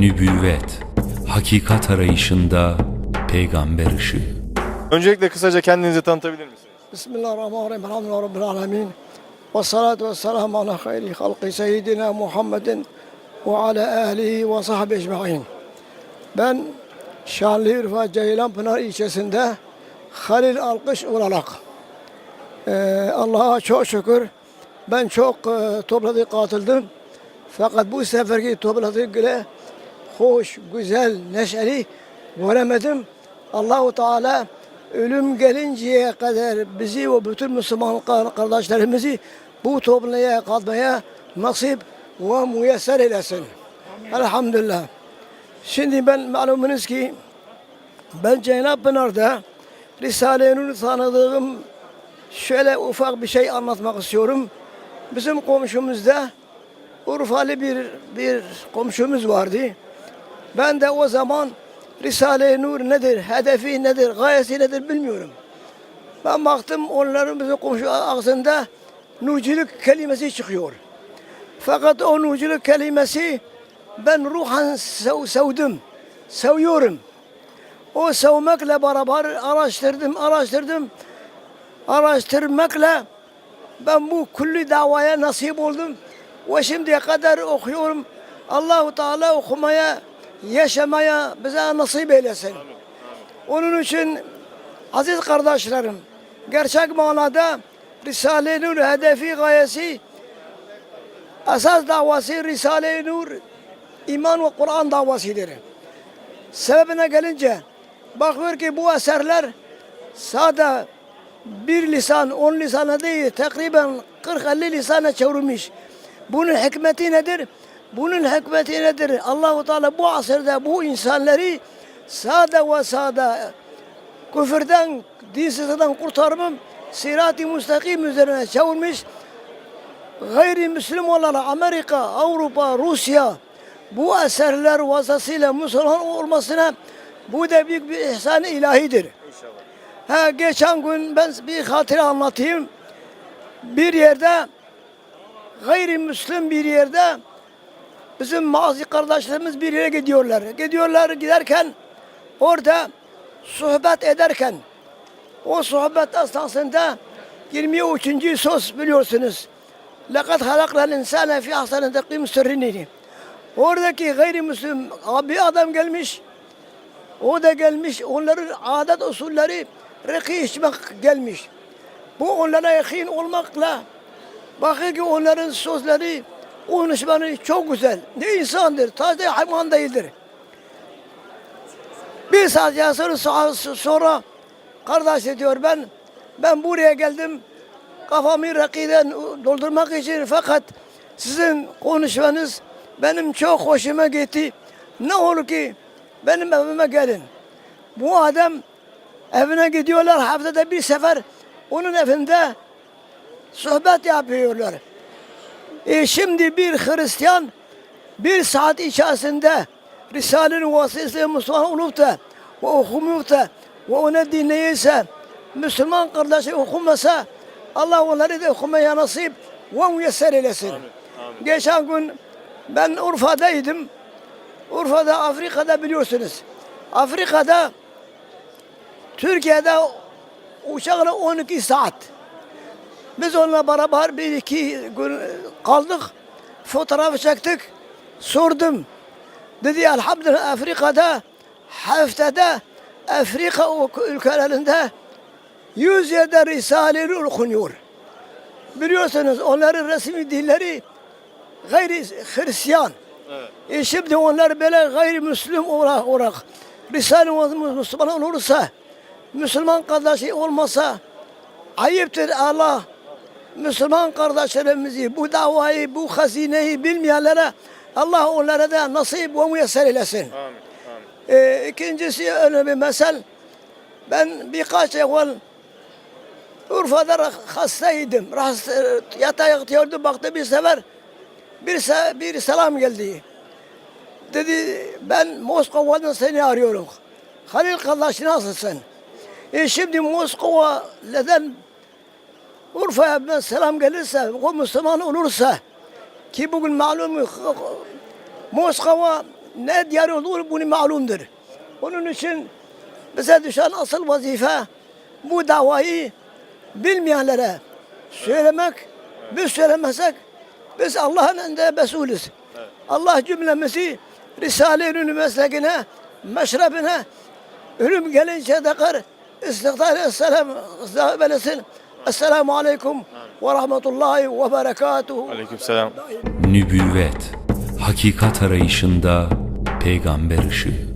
Nübüvvet, hakikat arayışında peygamber ışığı. Öncelikle kısaca kendinizi tanıtabilir misiniz? Bismillahirrahmanirrahim. Elhamdülillahi Rabbil alemin. Ve salatu ve selamu ala hayri halki seyyidina Muhammedin ve ala ahlihi ve sahbihi ecma'in. Ben Şanlıurfa Ceylanpınar ilçesinde Halil Alkış olarak eee, Allah'a çok şükür ben çok eee, topladığı katıldım. Fakat bu seferki topladığı güle hoş, güzel, neşeli göremedim. Allahu Teala ölüm gelinceye kadar bizi ve bütün Müslüman kar- kardeşlerimizi bu topluluğa katmaya nasip ve müyesser eylesin. Elhamdülillah. Şimdi ben malumunuz ki ben Ceynapınar'da Risale-i Nur'u tanıdığım şöyle ufak bir şey anlatmak istiyorum. Bizim komşumuzda Urfalı bir bir komşumuz vardı. Ben de o zaman Risale-i Nur nedir, hedefi nedir, gayesi nedir bilmiyorum. Ben baktım onların bizim komşu ağzında nurculuk kelimesi çıkıyor. Fakat o nurculuk kelimesi ben ruhan sev, sevdim, seviyorum. O sevmekle beraber araştırdım, araştırdım. Araştırmakla ben bu kulli davaya nasip oldum. Ve şimdiye kadar okuyorum. Allahu Teala okumaya, yaşamaya bize nasip eylesin. Onun için aziz kardeşlerim, gerçek manada Risale-i Nur hedefi gayesi, esas davası Risale-i Nur, iman ve Kur'an davasıdır. Sebebine gelince, bakıyor ki bu eserler sade bir lisan, on lisana değil, takriben 40-50 lisana çevrilmiş. Bunun hikmeti nedir? Bunun hikmeti nedir? Allahu Teala bu asırda bu insanları sade ve sade küfürden, dinsizlikten kurtarmam, sirat-i müstakim üzerine çevirmiş. Gayrimüslim olan Amerika, Avrupa, Rusya bu eserler vasıtasıyla Müslüman olmasına bu da büyük bir ihsan ilahidir. Ha, geçen gün ben bir hatırı anlatayım. Bir yerde gayrimüslim bir yerde Bizim mazi kardeşlerimiz bir yere gidiyorlar. Gidiyorlar giderken orada sohbet ederken o sohbet esnasında 23. söz biliyorsunuz. Lekad halaknal insane fi ahsani takvim sürrinini. Oradaki gayrimüslim abi adam gelmiş. O da gelmiş. Onların adet usulleri rakı içmek gelmiş. Bu onlara yakın olmakla bakıyor ki onların sözleri konuşmaları çok güzel. Ne insandır. Taze hayvan değildir. Bir saat sonra, sonra kardeş diyor ben ben buraya geldim kafamı rakiden doldurmak için fakat sizin konuşmanız benim çok hoşuma gitti. Ne olur ki benim evime gelin. Bu adam evine gidiyorlar haftada bir sefer onun evinde sohbet yapıyorlar. E şimdi bir Hristiyan bir saat içerisinde Risale'nin vasıtasıyla Müslüman olup da ve okumup da ve ona dinleyirse Müslüman kardeşi okumasa Allah onları da okumaya nasip ve müyesser eylesin. Geçen gün ben Urfa'daydım. Urfa'da Afrika'da biliyorsunuz. Afrika'da Türkiye'de uçakla 12 saat. Biz onunla beraber bir iki gün kaldık. Fotoğraf çektik. Sordum. Dedi elhamdülillah Afrika'da haftada Afrika ülkelerinde yüz yerde Risale-i okunuyor. Biliyorsunuz onların resmi dilleri gayri Hristiyan. E şimdi onlar böyle gayrimüslim olarak, olarak Risale-i Müslüman olursa, Müslüman kardeşi olmasa ayıptır Allah Müslüman kardeşlerimizi bu davayı, bu hazineyi bilmeyenlere Allah onlara da nasip ve müyesser eylesin. Amin. Amin. Ee, ikincisi önemli mesel. Ben birkaç evvel Urfa'da hastaydım. Rahatsız, yatağa yatıyordu. Baktı bir sefer bir, se- bir selam geldi. Dedi ben Moskova'dan seni arıyorum. Halil kardeş nasılsın? E şimdi Moskova neden Urfa'ya ben selam gelirse, o Müslüman olursa ki bugün malum Moskova ne diyar olduğu bunu malumdur. Onun için bize düşen asıl vazife bu davayı bilmeyenlere söylemek, biz söylemezsek biz Allah'ın önünde mesulüz. Allah cümlemizi Risale-i meslegine, meşrebine ölüm gelince kadar istihdar esselam velesin. Esselamu aleyküm ve rahmetullahi ve berekatuhu. Aleykümselam. Nübüvvet, hakikat arayışında peygamber ışığı.